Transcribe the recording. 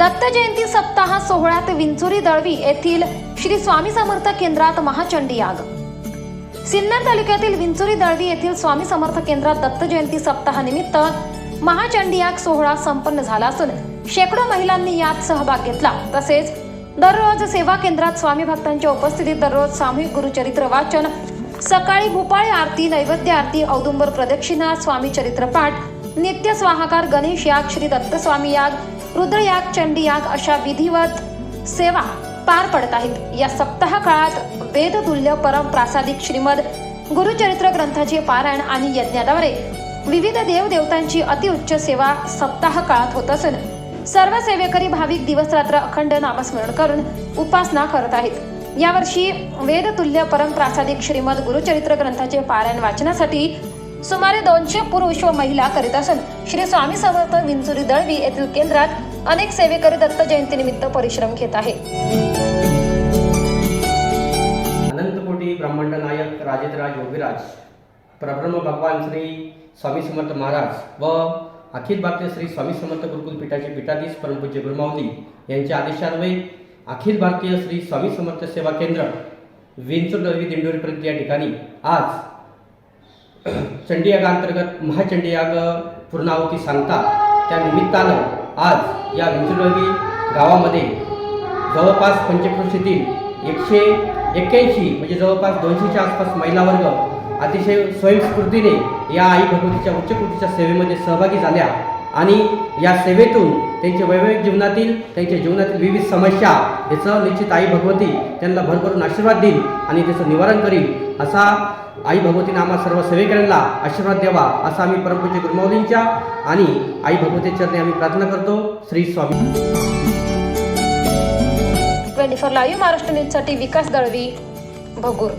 सोहळ्यात विंचुरी दळवी येथील श्री स्वामी समर्थ केंद्रात महाचंडी याग सिन्नर तालुक्यातील विंचुरी दळवी येथील स्वामी समर्थ केंद्रात दत्त जयंती सप्ताहानिमित्त महाचंडी याग सोहळा संपन्न झाला असून शेकडो महिलांनी यात सहभाग घेतला. तसेच दररोज सेवा केंद्रात स्वामी भक्तांच्या उपस्थितीत दररोज सामूहिक गुरुचरित्र वाचन सकाळी भूपाळी आरती नैवेद्य आरती औदुंबर प्रदक्षिणा स्वामी चरित्र पाठ नित्य स्वाहाकार गणेश याग श्री दत्त स्वामी याग रुद्रयाग चंडीयाग अशा विधिवत सेवा पार पडत आहेत. या सप्ताह काळात वेदतुल्य परम प्रासादिक श्रीमद गुरुचरित्र ग्रंथाचे पारायण आणि यज्ञाद्वारे विविध देवदेवतांची अतिउच्च सेवा सप्ताह काळात होत असून सर्व सेवेकरी भाविक दिवस रात्र अखंड नामस्मरण करून उपासना करत आहेत. यावर्षी वेदतुल्य परम प्रासादिक श्रीमद गुरुचरित्र ग्रंथाचे पारायण वाचनासाठी सुमारे दोनशे पुरुष व महिला करीत असून श्री स्वामी समर्थ विंचुरी दळवी येथील केंद्रात अनेक सेवेकरी दत्त जयंतीनिमित्त परिश्रम घेत आहे. अनंतकोटी ब्रह्मांड नायक राजेंद्रराज योगीराज प्रब्रह्म भगवान श्री स्वामी समर्थ महाराज व अखिल भारतीय श्री स्वामी समर्थ गुरुकुल पीठाचे पीठाधीश परमपूज्य गुरुमावली यांच्या आदेशान्वये अखिल भारतीय श्री स्वामी समर्थ सेवा केंद्र विंचूर दळवी दिंडोरीपर्यंत या ठिकाणी आज चंडीयाग अंतर्गत महाचंडीयाग पूर्णावती सांगता त्या निमित्तानं आज या विंचुरदळवी गावामध्ये जवळपास पंचक्रोशीतील एकशे एक्क्याऐंशी म्हणजे जवळपास दोनशेच्या आसपास महिला वर्ग अतिशय स्वयंस्फूर्तीने या आई भगवतीच्या उच्चकृतीच्या सेवेमध्ये सहभागी झाल्या. आणि या सेवेतून त्यांच्या वैवाहिक जीवनातील त्यांच्या जीवनातील विविध समस्या याचं निश्चित आई भगवती त्यांना भरभरून आशीर्वाद देईल आणि त्याचं निवारण करील असा आई भगवतीने आम्हा सर्व सेवेकऱ्यांना आशीर्वाद द्यावा असा आम्ही परमपूज्य गुरुमाऊलींच्या आणि आई भगवती चरणी आम्ही प्रार्थना करतो. Shri Swami. Twenty four live Maharashtra न्यूजसाठी विकास दळवी भगूर.